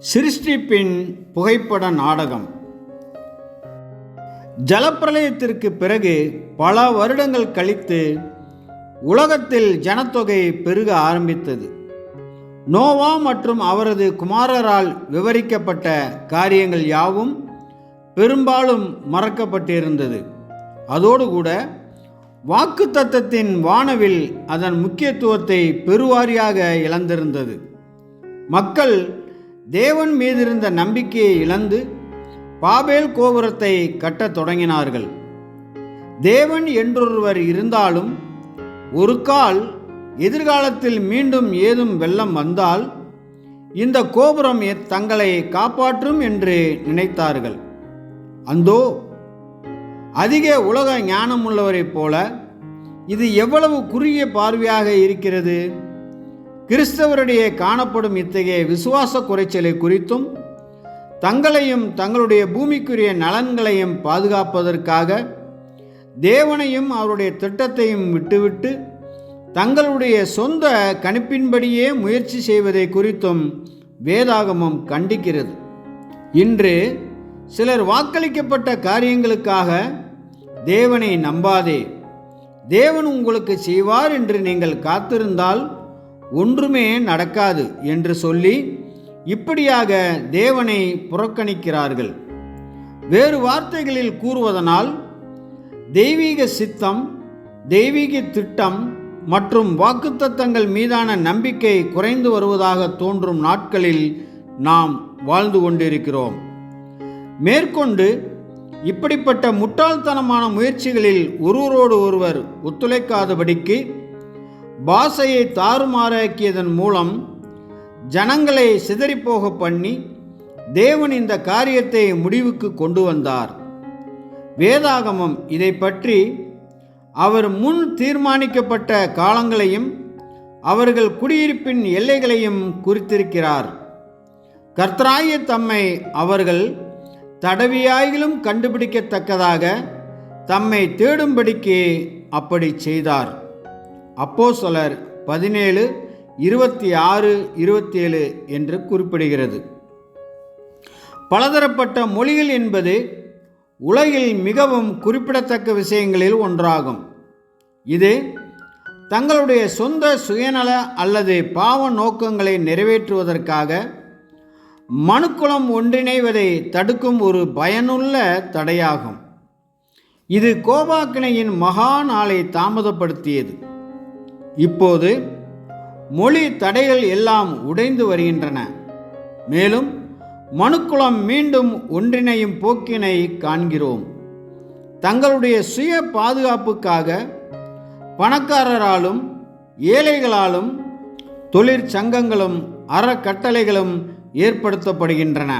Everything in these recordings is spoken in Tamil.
சிருஷ்டிப்பின் புகைப்பட நாடகம். ஜலப்பிரளயத்திற்கு பிறகு பல வருடங்கள் கழித்து உலகத்தில் ஜனத்தொகை பெருக ஆரம்பித்தது. நோவா மற்றும் அவரது குமாரரால் விவரிக்கப்பட்ட காரியங்கள் யாவும் பெரும்பாலும் மறக்கப்பட்டிருந்தது. அதோடு கூட வாக்கு தத்தத்தின் வானவில் அதன் முக்கியத்துவத்தை பெருவாரியாக இழந்திருந்தது. மக்கள் தேவன் மீதிருந்த நம்பிக்கையை இழந்து பாபேல் கோபுரத்தை கட்டத் தொடங்கினார்கள். தேவன் என்றொருவர் இருந்தாலும் ஒரு கால் எதிர்காலத்தில் மீண்டும் ஏதும் வெள்ளம் வந்தால் இந்த கோபுரம் தங்களை காப்பாற்றும் என்று நினைத்தார்கள். அந்தோ அதிக உலக ஞானமுள்ளவரைப் போல இது எவ்வளவு குறுகிய பார்வையாக இருக்கிறது? கிறிஸ்தவரிடையே காணப்படும் இத்தகைய விசுவாச குறைச்சலை குறித்தும் தங்களையும் தங்களுடைய பூமிக்குரிய நலன்களையும் பாதுகாப்பதற்காக தேவனையும் அவருடைய திட்டத்தையும் விட்டுவிட்டு தங்களுடைய சொந்த கணிப்பின்படியே முயற்சி செய்வதை குறித்தும் வேதாகமம் கண்டிக்கிறது. இன்று சிலர் வாக்களிக்கப்பட்ட காரியங்களுக்காக தேவனை நம்பாதே தேவன் உங்களுக்கு செய்வார் என்று நீங்கள் காத்திருந்தால் ஒன்றுமே நடக்காது என்று சொல்லி இப்படியாக தேவனை புறக்கணிக்கிறார்கள். வேறு வார்த்தைகளில் கூறுவதனால் தெய்வீக சித்தம் தெய்வீக திட்டம் மற்றும் வாக்குத்தத்தங்கள் மீதான நம்பிக்கை குறைந்து வருவதாக தோன்றும் நாட்களில் நாம் வாழ்ந்து கொண்டிருக்கிறோம். மேற்கொண்டு இப்படிப்பட்ட முட்டாள்தனமான முயற்சிகளில் ஒருவரோடு ஒருவர் ஒத்துழைக்காதபடிக்கு பாஷையை தாறுமாறாக்கியதன் மூலம் ஜனங்களை சிதறிப்போக பண்ணி தேவன் இந்த காரியத்தை முடிவுக்கு கொண்டு வந்தார். வேதாகமம் இதை பற்றி அவர் முன் தீர்மானிக்கப்பட்ட காலங்களையும் அவர்கள் குடியிருப்பின் எல்லைகளையும் குறித்திருக்கிறார். கர்த்தராய தம்மை அவர்கள் தடவியாயிலும் கண்டுபிடிக்கத்தக்கதாக தம்மை தேடும்படிக்கு அப்படி செய்தார். அப்போஸ்தலர் பதினேழு இருபத்தி ஆறு இருபத்தி ஏழு என்று குறிப்பிடுகிறது. பலதரப்பட்ட மொழிகள் என்பது உலகில் மிகவும் குறிப்பிடத்தக்க விஷயங்களில் ஒன்றாகும். இது தங்களுடைய சொந்த சுயநல அல்லது பாவ நோக்கங்களை நிறைவேற்றுவதற்காக மனுக்குளம் ஒன்றிணைவதை தடுக்கும் ஒரு பயனுள்ள தடையாகும். இது கோபாக்கினையின் மகா நாளை தாமதப்படுத்தியது. இப்போது மொழி தடைகள் எல்லாம் உடைந்து வருகின்றன. மேலும் மனுக்குளம் மீண்டும் ஒன்றிணையும் போக்கினை காண்கிறோம். தங்களுடைய சுய பாதுகாப்புக்காக பணக்காரராலும் ஏழைகளாலும் தொழிற்சங்கங்களும் அறக்கட்டளைகளும் ஏற்படுத்தப்படுகின்றன.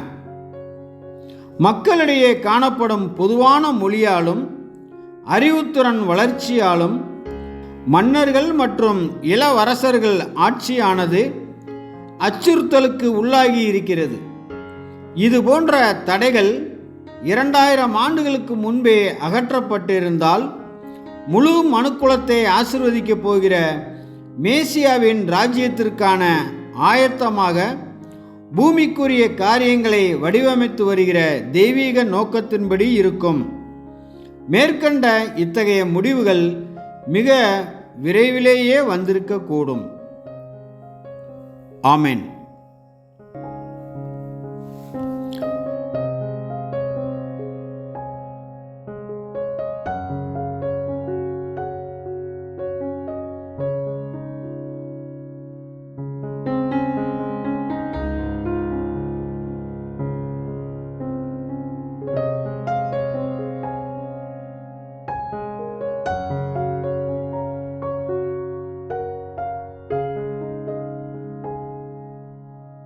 மக்களிடையே காணப்படும் பொதுவான மொழியாலும் அறிவுத்திறன் வளர்ச்சியாலும் மன்னர்கள் மற்றும் இளவரசர்கள் ஆட்சியானது அச்சுறுத்தலுக்கு உள்ளாகி இருக்கிறது. இது போன்ற தடைகள் இரண்டாயிரம் ஆண்டுகளுக்கு முன்பே அகற்றப்பட்டிருந்தால் முழு மனுக்குலத்தை ஆசிர்வதிக்கப் போகிற மேசியாவின் ராஜ்யத்திற்கான ஆயத்தமாக பூமிக்குரிய காரியங்களை வடிவமைத்து வருகிற தெய்வீக நோக்கத்தின்படி இருக்கும். மேற்கண்ட இத்தகைய முடிவுகள் மிக விரைவிலேயே வந்திருக்கக்கூடும். ஆமேன்.